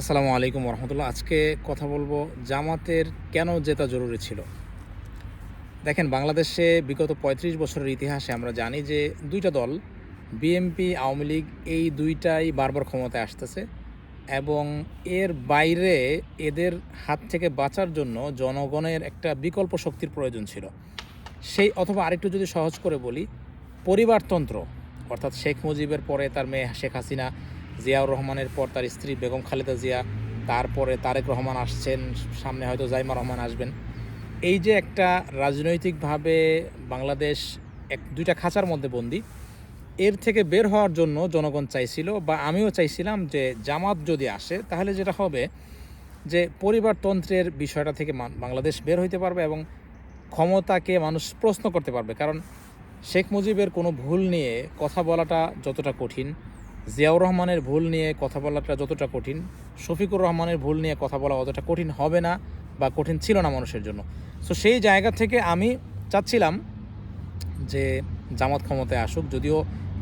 আসসালামু আলাইকুম রহমতুল্লাহ আজকে কথা বলব জামাতের কেন জেতা জরুরি ছিল? দেখেন, বাংলাদেশে বিগত ৩৫ বছরের ইতিহাসে আমরা জানি যে দুইটা দল বিএমপি আওয়ামী লীগ, এই দুইটাই বারবার ক্ষমতায় আসতেছে এবং এর বাইরে এদের হাত থেকে বাঁচার জন্য জনগণের একটা বিকল্প শক্তির প্রয়োজন ছিল। সেই, অথবা আরেকটু যদি সহজ করে বলি, পরিবারতন্ত্র, অর্থাৎ শেখ মুজিবের পরে তার মেয়ে শেখ হাসিনা জিয়াউর রহমানের পর তার স্ত্রী বেগম খালেদা জিয়া, তারপরে তারেক রহমান আসছেন, সামনে হয়তো জাইমা রহমান আসবেন। এই যে একটা রাজনৈতিকভাবে বাংলাদেশ এক, দুইটা খাঁচার মধ্যে বন্দি, এর থেকে বের হওয়ার জন্য জনগণ চাইছিল বা আমিও চাইছিলাম যে জামাত যদি আসে, তাহলে যেটা হবে যে পরিবারতন্ত্রের বিষয়টা থেকে বাংলাদেশ বের হইতে পারবে এবং ক্ষমতাকে মানুষ প্রশ্ন করতে পারবে। কারণ শেখ মুজিবের কোনো ভুল নিয়ে কথা বলাটা যতটা কঠিন জিয়াউর রহমানের ভুল নিয়ে কথা বলাটা যতটা কঠিন, শফিকুর রহমানের ভুল নিয়ে কথা বলা অতটা কঠিন হবে না বা কঠিন ছিল না মানুষের জন্য। সো সেই জায়গা থেকে আমি চাচ্ছিলাম যে জামাত ক্ষমতায় আসুক, যদিও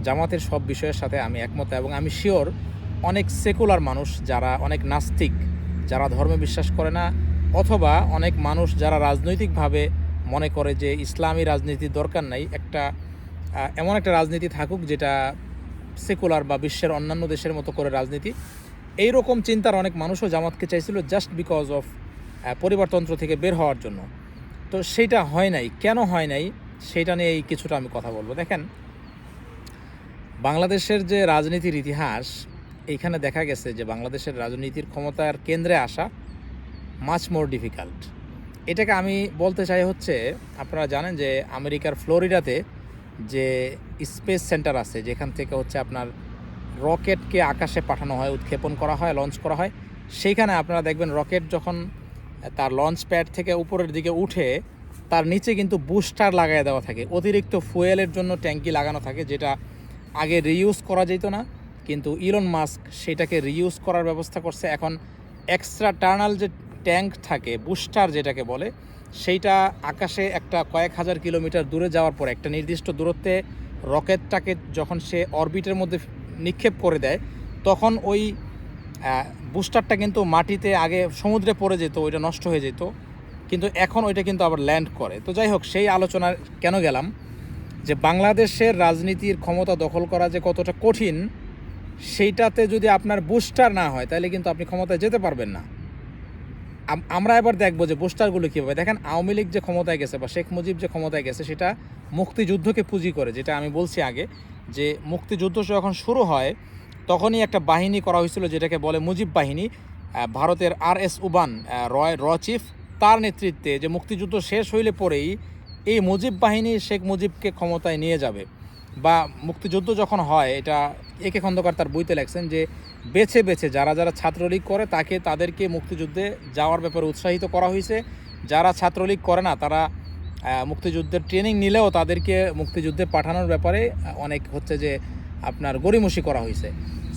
জামাতের সব বিষয়ের সাথে আমি একমত এবং আমি শিওর অনেক সেকুলার মানুষ যারা অনেক নাস্তিক, যারা ধর্মে বিশ্বাস করে না, অথবা অনেক মানুষ যারা রাজনৈতিকভাবে মনে করে যে ইসলামী রাজনীতির দরকার নাই, একটা এমন একটা রাজনীতি থাকুক যেটা সেকুলার বা বিশ্বের অন্যান্য দেশের মতো করে রাজনীতি। এই রকম চিন্তার অনেক মানুষও জামাতকে চাইছিল জাস্ট বিকজ অফ পরিবারতন্ত্র থেকে বের হওয়ার জন্য। তো সেইটা হয় নাই। কেন হয় নাই সেইটা নিয়ে এই কিছুটা আমি কথা বলব। দেখেন, বাংলাদেশের যে রাজনীতির ইতিহাস এইখানে দেখা গেছে যে বাংলাদেশের রাজনীতির ক্ষমতার কেন্দ্রে আসা মাচ মোর ডিফিকাল্ট এটাকে আমি বলতে চাই হচ্ছে, আপনারা জানেন যে আমেরিকার ফ্লোরিডাতে যে স্পেস সেন্টার আছে, যেখান থেকে হচ্ছে আপনার রকেটকে আকাশে পাঠানো হয়, উৎক্ষেপণ করা হয় লঞ্চ করা হয়। সেইখানে আপনারা দেখবেন রকেট যখন তার লঞ্চ প্যাড থেকে উপরের দিকে উঠে, তার নিচে কিন্তু বুস্টার লাগাই দেওয়া থাকে। অতিরিক্ত ফুয়েলের জন্য ট্যাঙ্কি লাগানো থাকে, যেটা আগে রিইউজ করা যেত না, কিন্তু ইলন মাস্ক সেটাকে রিউজ করার ব্যবস্থা করছে। এখন এক্সট্রা টার্নাল যে ট্যাঙ্ক থাকে বুস্টার যেটাকে বলে, সেইটা আকাশে একটা কয়েক হাজার কিলোমিটার দূরে যাওয়ার পর, একটা নির্দিষ্ট দূরত্বে রকেটটাকে যখন সে অরবিটের মধ্যে নিক্ষেপ করে দেয়, তখন ওই বুস্টারটা কিন্তু মাটিতে আগে সমুদ্রে পড়ে যেত, ওইটা নষ্ট হয়ে যেত। কিন্তু এখন ওইটা কিন্তু আবার ল্যান্ড করে। তো যাই হোক, সেই আলোচনার কেন গেলাম? যে বাংলাদেশের রাজনীতির ক্ষমতা দখল করা যে কতটা কঠিন, সেইটাতে যদি আপনার বুস্টার না হয়, তাহলে কিন্তু আপনি ক্ষমতায় যেতে পারবেন না। আমরা এবার দেখব যে বুস্টারগুলো কীভাবে। দেখেন, আওয়ামী লীগ যে ক্ষমতায় গেছে বা শেখ মুজিব যে ক্ষমতায় গেছে, সেটা মুক্তিযুদ্ধকে পুঁজি করে, যেটা আমি বলছি আগে, যে মুক্তিযুদ্ধ যখন শুরু হয়, তখনই একটা বাহিনী করা হয়েছিল, যেটাকে বলে মুজিব বাহিনী। ভারতের আর এস উবান রয় র চিফ, তার নেতৃত্বে যে মুক্তিযুদ্ধ শেষ হইলে পরেই এই মুজিব বাহিনী শেখ মুজিবকে ক্ষমতায় নিয়ে যাবে। বা মুক্তিযুদ্ধ যখন হয়, এটা একে খন্দকার তার বইতে লেখছেন যে, বেছে বেছে যারা যারা ছাত্রলীগ করে, তাকে তাদেরকে মুক্তিযুদ্ধে যাওয়ার ব্যাপারে উৎসাহিত করা হয়েছে। যারা ছাত্রলীগ করে না, তারা মুক্তিযুদ্ধের ট্রেনিং নিলেও তাদেরকে মুক্তিযুদ্ধে পাঠানোর ব্যাপারে অনেক হচ্ছে যে, আপনার গড়িমসি করা হয়েছে।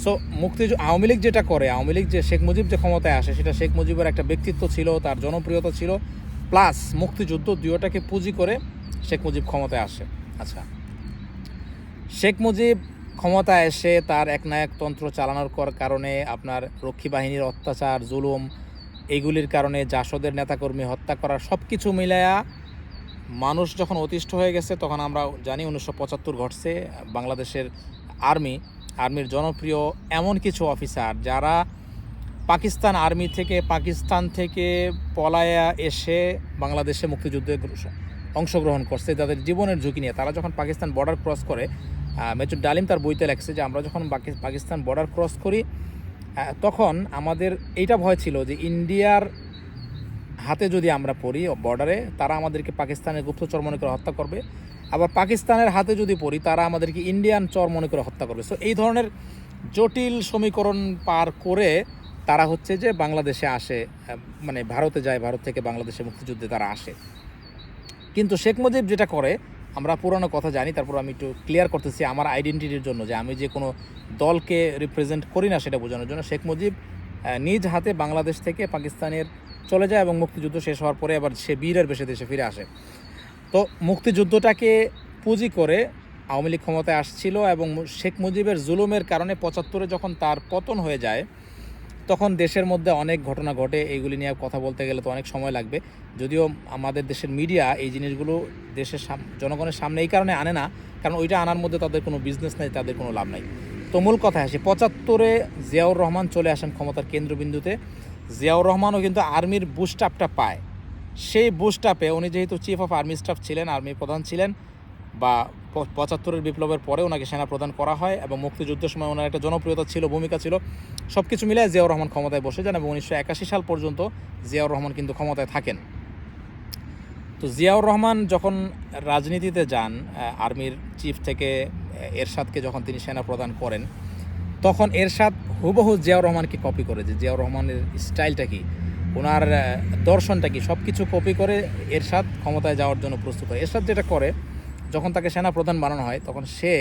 সো মুক্তি আওয়ামী লীগ যেটা করে, আওয়ামী লীগ যে শেখ মুজিব যে ক্ষমতায় আসে, সেটা শেখ মুজিবের একটা ব্যক্তিত্ব ছিল, তার জনপ্রিয়তা ছিল প্লাস মুক্তিযুদ্ধ দুয়োটাকে পুঁজি করে শেখ মুজিব ক্ষমতায় আসে। আচ্ছা। শেখ মুজিব ক্ষমতায় এসে তার একনায়কতন্ত্র চালানোর কর- কারণে আপনার রক্ষী বাহিনীর অত্যাচার, জুলুম এগুলির কারণে জাসদের নেতাকর্মী হত্যা করা সব কিছু মিলায়া মানুষ যখন অতিষ্ঠ হয়ে গেছে, তখন আমরা জানি উনিশশো পঁচাত্তর ঘটছে বাংলাদেশের আর্মি, আর্মির জনপ্রিয় এমন কিছু অফিসার যারা পাকিস্তান আর্মি থেকে, পাকিস্তান থেকে পলায়া এসে বাংলাদেশে মুক্তিযুদ্ধে অংশগ্রহণ করছে। তাদের জীবনের ঝুঁকি নিয়ে তারা যখন পাকিস্তান বর্ডার ক্রস করে মেজর ডালিম তার বইতে লেখছে যে আমরা যখন পাকিস্তান বর্ডার ক্রস করি তখন আমাদের এইটা ভয় ছিল যে ইন্ডিয়ার হাতে যদি আমরা পড়ি বর্ডারে তারা আমাদেরকে পাকিস্তানের গুপ্তচর মনে করে হত্যা করবে। আবার পাকিস্তানের হাতে যদি পড়ি, তারা আমাদেরকে ইন্ডিয়ান চর মনে করে হত্যা করবে। সো এই ধরনের জটিল সমীকরণ পার করে তারা হচ্ছে যে বাংলাদেশে আসে মানে ভারতে যায়, ভারত থেকে বাংলাদেশে মুক্তিযুদ্ধে তারা আসে। কিন্তু শেখ মুজিব যেটা করে আমরা পুরানো কথা জানি, তারপর আমি একটু ক্লিয়ার করতেছি আমার আইডেন্টিটির জন্য যে আমি যে কোনো দলকে রিপ্রেজেন্ট করি না সেটা বোঝানোর জন্য। শেখ মুজিব নিজ হাতে বাংলাদেশ থেকে পাকিস্তানের চলে যায় এবং মুক্তিযুদ্ধ শেষ হওয়ার পরে আবার সে বীরের বেশে দেশে ফিরে আসে। তো মুক্তিযুদ্ধটাকে পুঁজি করে আওয়ামী লীগ ক্ষমতায় আসছিল এবং শেখ মুজিবের জুলুমের কারণে পঁচাত্তরে যখন তার পতন হয়ে যায় তখন দেশের মধ্যে অনেক ঘটনা ঘটে, এইগুলি নিয়ে কথা বলতে গেলে তো অনেক সময় লাগবে। যদিও আমাদের দেশের মিডিয়া এই জিনিসগুলো দেশের জনগণের সামনে এই কারণে আনে না, কারণ ওইটা আনার মধ্যে তাদের কোনো বিজনেস নেই, তাদের কোনো লাভ নাই। তো মূল কথা আসে, পঁচাত্তরে জিয়াউর রহমান চলে আসেন ক্ষমতার কেন্দ্রবিন্দুতে। জিয়াউর রহমানও কিন্তু আর্মির বুস্টাপটা পায়। সেই বুস্টাপে উনি যেহেতু চিফ অফ আর্মি স্টাফ ছিলেন আর্মি প্রধান ছিলেন বা পঁচাত্তরের বিপ্লবের পরে ওনাকে সেনা প্রদান করা হয় এবং মুক্তিযুদ্ধের সময় ওনার একটা জনপ্রিয়তা ছিল, ভূমিকা ছিল। সব কিছু মিলে জিয়াউর রহমান ক্ষমতায় বসে যান এবং উনিশশো একাশি সাল পর্যন্ত জিয়াউর রহমান কিন্তু ক্ষমতায় থাকেন। তো জিয়াউর রহমান যখন রাজনীতিতে যান আর্মির চিফ থেকে এরশাদকে যখন তিনি সেনা প্রদান করেন, তখন এরশাদ হুবহু জিয়াউর রহমানকে কপি করে যে জিয়াউর রহমানের স্টাইলটা কি, ওনার দর্শনটা কি সব কিছু কপি করে এরশাদ ক্ষমতায় যাওয়ার জন্য প্রস্তুত হয়। এরশাদ যেটা করে যখন তাকে সেনা প্রধান বানানো হয়, তখন সে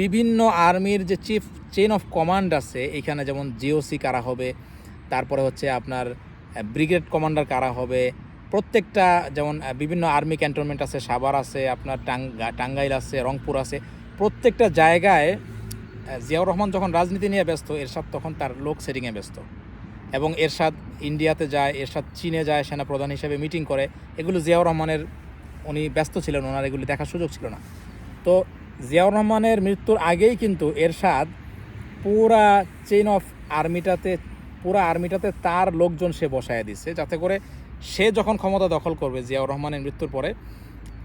বিভিন্ন আর্মির যে চিফ, চেইন অফ কমান্ড আছে, এখানে যেমন জিওসি কারা হবে, তারপরে হচ্ছে আপনার ব্রিগেড কমান্ডার কারা হবে, প্রত্যেকটা যেমন বিভিন্ন আর্মি ক্যান্টনমেন্ট আছে, সাভার আছে, আপনার টাঙ্গা টাঙ্গাইল আছে, রংপুর আছে, প্রত্যেকটা জায়গায় জিয়াউর রহমান যখন রাজনীতি নিয়ে ব্যস্ত, এরশাদ তখন তার লোক সেটিংয়ে ব্যস্ত। এবং এরশাদ ইন্ডিয়াতে যায়, এরশাদ চীনে যায় সেনা প্রধান হিসেবে মিটিং করে, এগুলো জিয়াউর রহমানের উনি ব্যস্ত ছিলেন, ওনার এগুলি দেখার সুযোগ ছিল না। তো জিয়াউর রহমানের মৃত্যুর আগেই কিন্তু এরশাদ পুরা চেইন অফ আর্মিটাতে পুরা আর্মিটাতে তার লোকজন সে বসায় দিচ্ছে যাতে করে সে যখন ক্ষমতা দখল করবে জিয়াউর রহমানের মৃত্যুর পরে,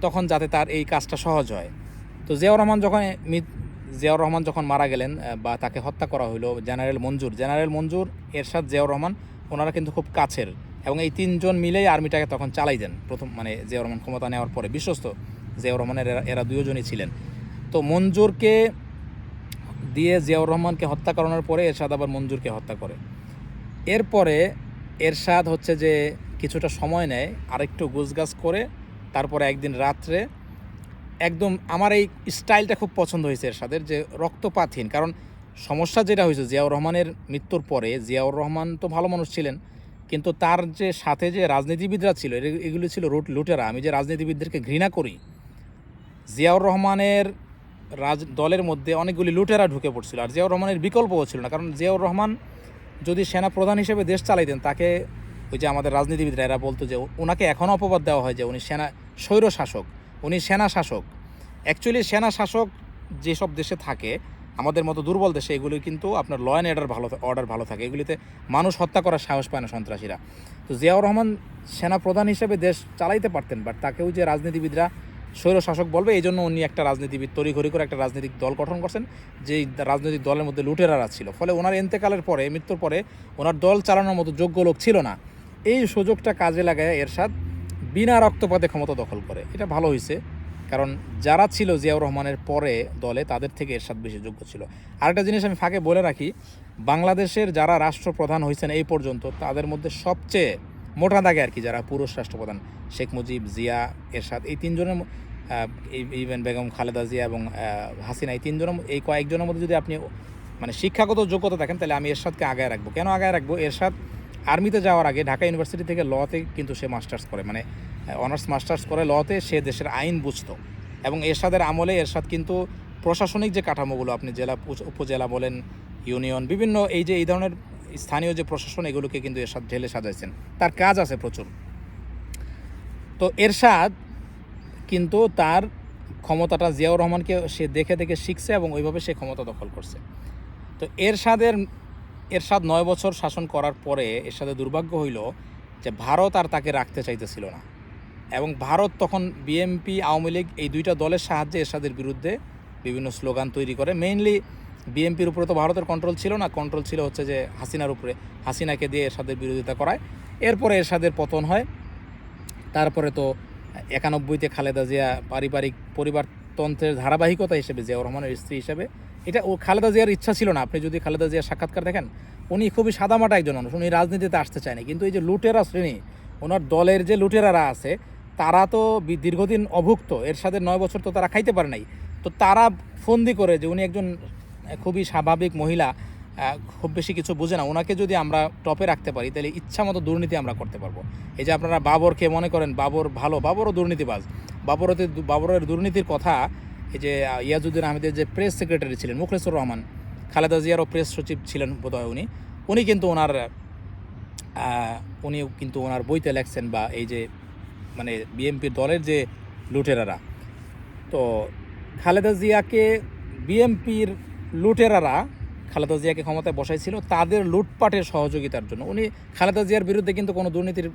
তখন যাতে তার এই কাজটা সহজ হয়। তো জিয়াউর রহমান যখন জিয়াউর রহমান যখন মারা গেলেন বা তাকে হত্যা করা হলো জেনারেল মঞ্জুর জেনারেল মঞ্জুর, এরশাদ জিয়াউর রহমান, ওনারা কিন্তু খুব কাছের। এবং এই তিনজন মিলেই আর্মিটাকে তখন চালাই দেন। প্রথম মানে জিয়াউর রহমান ক্ষমতা নেওয়ার পরে বিশ্বস্ত জিয়াউর রহমানের এরা এরা দুজনই ছিলেন। তো মঞ্জুরকে দিয়ে জিয়াউর রহমানকে হত্যা করানোর পরে এরশাদ আবার মঞ্জুরকে হত্যা করে। এরপরে এরশাদ হচ্ছে যে কিছুটা সময় নেয়, আরেকটু গুছগাছ করে, তারপরে একদিন রাত্রে একদম আমার এই স্টাইলটা খুব পছন্দ হয়েছে এরশাদের যে রক্তপাতহীন। কারণ সমস্যা যেটা হয়েছে, জিয়াউর রহমানের মৃত্যুর পরে জিয়াউর রহমান তো ভালো মানুষ ছিলেন কিন্তু তার যে সাথে যে রাজনীতিবিদরা ছিল এগুলো ছিল রুট, লুটেরা। আমি যে রাজনীতিবিদদেরকে ঘৃণা করি, জিয়াউর রহমানের রাজ, দলের মধ্যে অনেকগুলি লুটেরা ঢুকে পড়ছিল। আর জিয়াউর রহমানের বিকল্পও ছিল না, কারণ জিয়াউর রহমান যদি সেনা প্রধান হিসেবে দেশ চালাইতেন, তাকে ওই যে আমাদের রাজনীতিবিদরা, এরা বলতো যে ওনাকে এখনও অপবাদ দেওয়া হয় যে উনি সেনা স্বৈর শাসক উনি সেনা শাসক অ্যাকচুয়ালি সেনা শাসক যেসব দেশে থাকে আমাদের মতো দুর্বল দেশে এগুলি কিন্তু আপনার ল অ্যান্ড অর্ডার ভালো অর্ডার ভালো থাকে। এগুলিতে মানুষ হত্যা করার সাহস পায় না সন্ত্রাসীরা। তো জিয়াউর রহমান সেনা প্রধান হিসেবে দেশ চালাইতে পারতেন বাট তাকেও যে রাজনীতিবিদরা স্বৈর শাসক বলবে, এই জন্য উনি একটা রাজনীতিবিদ, তড়িঘড়ি করে একটা রাজনৈতিক দল গঠন করছেন যে রাজনৈতিক দলের মধ্যে লুটেরারা ছিল। ফলে ওনার এন্তেকালের পরে, মৃত্যুর পরে ওনার দল চালানোর মতো যোগ্য লোক ছিল না। এই সুযোগটা কাজে লাগায় এরশাদ বিনা রক্তপাতে ক্ষমতা দখল করে। এটা ভালো হয়েছে কারণ যারা ছিল জিয়াউর রহমানের পরে দলে, তাদের থেকে এরশাদ বেশি যোগ্য ছিল। আরেকটা জিনিস আমি ফাঁকে বলে রাখি, বাংলাদেশের যারা রাষ্ট্রপ্রধান হয়েছেন এই পর্যন্ত, তাদের মধ্যে সবচেয়ে মোটা দাগে আর কি যারা পুরুষ রাষ্ট্রপ্রধান, শেখ মুজিব, জিয়া, এরশাদ, এই তিনজনের ইভেন বেগম খালেদা জিয়া এবং হাসিনা, এই তিনজনের এই কয়েকজনের মধ্যে যদি আপনি মানে শিক্ষাগত যোগ্যতা দেখেন, তাহলে আমি এরশাদকে আগায় রাখব। কেন আগায় রাখব? এরশাদ আর্মিতে যাওয়ার আগে ঢাকা ইউনিভার্সিটি থেকে লতে কিন্তু সে মাস্টার্স করে। মানে অনার্স, মাস্টার্স করে লতে সে দেশের আইন বুঝতো। এবং এরশাদের আমলে এরশাদ কিন্তু প্রশাসনিক যে কাঠামোগুলো আপনি জেলা উপজেলা বলেন, ইউনিয়ন, বিভিন্ন এই যে, এই ধরনের স্থানীয় যে প্রশাসন, এগুলোকে কিন্তু এরশাদ ঢেলে সাজাইছেন। তার কাজ আছে প্রচুর। তো এরশাদ কিন্তু তার ক্ষমতাটা জিয়াউর রহমানকে সে দেখে দেখে শিখছে এবং ওইভাবে সে ক্ষমতা দখল করছে। তো এরশাদের, এরশাদ নয় বছর শাসন করার পরে এরশাদের দুর্ভাগ্য হইল যে, ভারত আর তাকে রাখতে চাইতেছিল না। এবং ভারত তখন বিএমপি আওয়ামী লীগ এই দুইটা দলের সাহায্যে এরশাদের বিরুদ্ধে বিভিন্ন স্লোগান তৈরি করে। মেইনলি বিএমপির উপরে তো ভারতের কন্ট্রোল ছিল না কন্ট্রোল ছিল হচ্ছে যে হাসিনার উপরে, হাসিনাকে দিয়ে এরশাদের বিরোধিতা করায়। এরপরে এরশাদের পতন হয়। তারপরে তো একানব্বইতে খালেদা জিয়া পারিবারিক পরিবারতন্ত্রের ধারাবাহিকতা হিসেবে জিয়াউর রহমানের স্ত্রী হিসেবে, এটা ও খালেদা জিয়ার ইচ্ছা ছিল না। আপনি যদি খালেদা জিয়ার সাক্ষাৎকার দেখেন, উনি খুবই সাদামাটা একজন মানুষ, উনি রাজনীতিতে আসতে চায়নি। কিন্তু এই যে লুটেরা শ্রেণি, ওনার দলের যে লুটেরারা আছে তারা তো দীর্ঘদিন অভুক্ত, এর সাথে নয় বছর তো তারা খাইতে পারে নাই। তো তারা ফন্দি করে যে উনি একজন খুবই স্বাভাবিক মহিলা খুব বেশি কিছু বোঝে না। ওনাকে যদি আমরা টপে রাখতে পারি, তাহলে ইচ্ছা মতো দুর্নীতি আমরা করতে পারব। এই যে আপনারা বাবরকে মনে করেন, বাবর ভালো, বাবরও দুর্নীতিবাজ। বাবরতে বাবরের দুর্নীতির কথা, এই যে ইয়াজুদ্দিন আহমেদের যে প্রেস সেক্রেটারি ছিলেন, মুখলেসুর রহমান, খালেদা জিয়ারও প্রেস সচিব ছিলেন বোধহয় উনি উনি কিন্তু ওনার উনি কিন্তু ওনার বইতে লেখছেন বা এই যে মানে বিএনপির দলের যে লুটেরারা। তো খালেদা জিয়াকে বিএনপির লুটেরারা খালেদা জিয়াকে ক্ষমতায় বসাইছিল, তাদের লুটপাটের সহযোগিতার জন্য। উনি খালেদা জিয়ার বিরুদ্ধে কিন্তু কোনো দুর্নীতির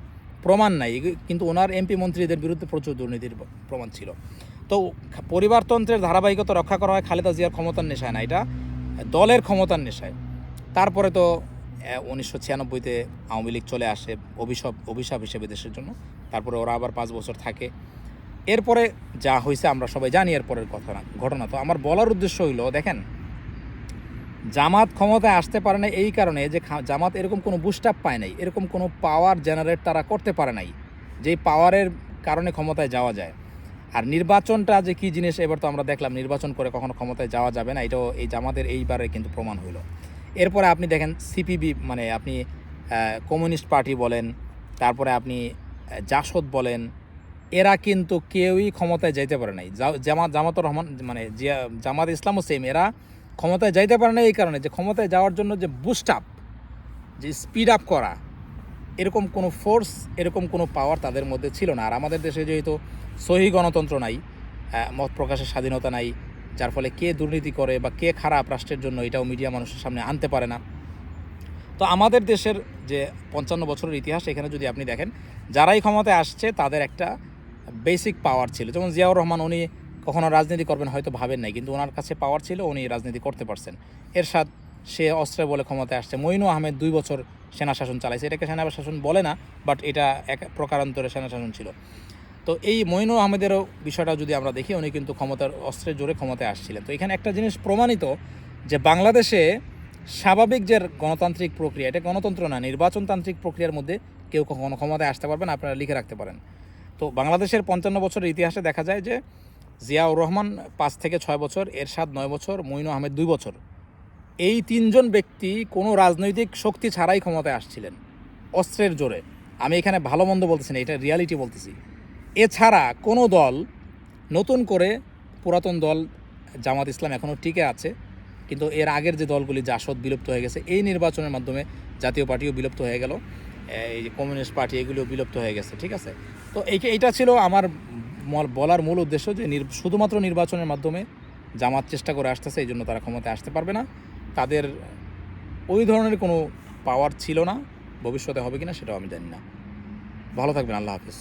প্রমাণ নাই। কিন্তু ওনার এমপি মন্ত্রীদের বিরুদ্ধে প্রচুর দুর্নীতির প্রমাণ ছিল। তো পরিবারতন্ত্রের ধারাবাহিকতা রক্ষা করা হয় খালেদা জিয়ার ক্ষমতার নেশায় না, এটা দলের ক্ষমতার নেশায়। তারপরে তো উনিশশো ছিয়ানব্বইতে আওয়ামী লীগ চলে আসে অভিশাপ অভিশাপ হিসেবে দেশের জন্য। তারপরে ওরা আবার পাঁচ বছর থাকে। এরপরে যা হয়েছে আমরা সবাই জানি এরপরের ঘটনা ঘটনা। তো আমার বলার উদ্দেশ্য হইল, দেখেন, জামাত ক্ষমতায় আসতে পারে না এই কারণে যে জামাত এরকম কোনো বুস্টাপ পায় নাই, এরকম কোনো পাওয়ার জেনারেট তারা করতে পারে নাই, যেই পাওয়ারের কারণে ক্ষমতায় যাওয়া যায়। আর নির্বাচনটা যে কী জিনিস, এবার তো আমরা দেখলাম, নির্বাচন করে কখনো ক্ষমতায় যাওয়া যাবে না, এটাও এই জামাতের এইবারে কিন্তু প্রমাণ হইল। এরপরে আপনি দেখেন সিপিবি মানে আপনি কমিউনিস্ট পার্টি বলেন, তারপরে আপনি জাসদ বলেন, এরা কিন্তু কেউই ক্ষমতায় যাইতে পারে নাই। জামাত জামাতুর রহমান মানে জিয়া- জামাত ইসলামও সেম এরা ক্ষমতায় যাইতে পারে না এই কারণে যে ক্ষমতায় যাওয়ার জন্য যে বুস্ট আপ যে স্পিড আপ করা, এরকম কোনো ফোর্স এরকম কোনো পাওয়ার তাদের মধ্যে ছিল না। আর আমাদের দেশে যেহেতু সহি গণতন্ত্র নাই মত প্রকাশের স্বাধীনতা নাই যার ফলে কে দুর্নীতি করে বা কে খারাপ রাষ্ট্রের জন্য এটাও মিডিয়া মানুষের সামনে আনতে পারে না। তো আমাদের দেশের যে পঞ্চান্ন বছরের ইতিহাস, এখানে যদি আপনি দেখেন, যারাই ক্ষমতায় আসছে, তাদের একটা বেসিক পাওয়ার ছিল। যেমন জিয়াউর রহমান, উনি কখনো রাজনীতি করবেন হয়তো ভাবেন নাই, কিন্তু ওনার কাছে পাওয়ার ছিল, উনি রাজনীতি করতে পারছেন। এর এরশাদ, সে অস্ত্রে বলে ক্ষমতায় আসছে। মইনু আহমেদ দুই বছর সেনা শাসন চালাইছে। এটাকে সেনা শাসন বলে না বাট এটা এক প্রকারান্তরে সেনা শাসন ছিল। তো এই মইনু আহমেদেরও বিষয়টা যদি আমরা দেখি, উনি কিন্তু ক্ষমতার অস্ত্রের জোরে ক্ষমতায় আসছিলেন। তো এখানে একটা জিনিস প্রমাণিত যে বাংলাদেশে স্বাভাবিক যে গণতান্ত্রিক প্রক্রিয়া, এটা গণতন্ত্র না, নির্বাচনতান্ত্রিক প্রক্রিয়ার মধ্যে কেউ কখনো ক্ষমতায় আসতে পারবেন আপনারা লিখে রাখতে পারেন। তো বাংলাদেশের পঞ্চান্ন বছরের ইতিহাসে দেখা যায় যে জিয়াউর রহমান পাঁচ থেকে ছয় বছর, এরশাদ নয় বছর মইনু আহমেদ দুই বছর। এই তিনজন ব্যক্তি কোনো রাজনৈতিক শক্তি ছাড়াই ক্ষমতায় আসছিলেন, অস্ত্রের জোরে। আমি এখানে ভালো মন্দ বলতেছি না, এটা রিয়ালিটি বলতেছি। এছাড়া কোনো দল নতুন করে পুরাতন দল জামাত ইসলাম এখনও টিকে আছে, কিন্তু এর আগের যে দলগুলি জাসদ বিলুপ্ত হয়ে গেছে, এই নির্বাচনের মাধ্যমে জাতীয় পার্টিও বিলুপ্ত হয়ে গেল। এই যে কমিউনিস্ট পার্টি, এগুলিও বিলুপ্ত হয়ে গেছে, ঠিক আছে? তো এই এইটা ছিল আমার বলার মূল উদ্দেশ্য যে শুধুমাত্র নির্বাচনের মাধ্যমে জামাত চেষ্টা করে আসতেছে, এই জন্য তারা ক্ষমতায় আসতে পারবে না। তাদের ওই ধরনের কোনো পাওয়ার ছিল না, ভবিষ্যতে হবে কিনা সেটাও আমি জানি না। ভালো থাকবেন, আল্লাহ হাফিজ।